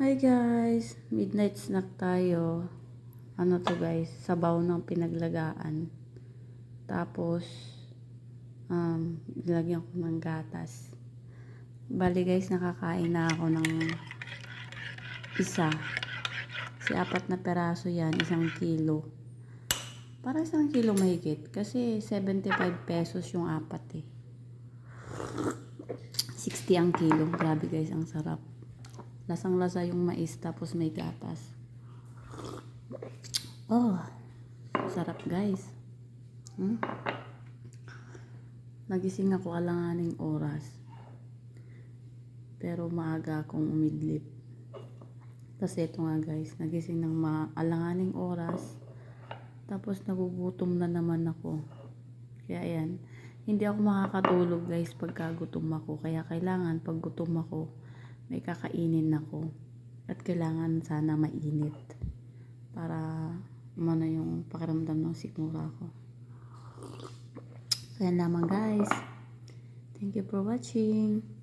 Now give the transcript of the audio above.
Hi guys, midnight snack tayo. Ano to guys, sabaw ng pinaglagaan. Tapos, um, nilagyan ko ng gatas. Bali guys, nakakain na ako ng isa. Si apat na peraso yan, isang kilo. Para isang kilo mahigit. Kasi 75 pesos yung apat eh. 60 ang kilo. Grabe guys, ang sarap. Lasang-lasa yung mais tapos may gatas. Oh, sarap guys. Hmm? Nagising ako alanganing oras. Pero maaga akong umidlip. Kasi ito nga guys, nagising ng maalanganing oras. Tapos nagugutom na naman ako. Kaya ayan, hindi ako makakatulog guys pagka gutom ako. Kaya kailangan pag gutom ako, may kakainin ako. At kailangan sana mainit. Para umano yung pakiramdam ng sikmura ko. So yan lamang guys. Thank you for watching.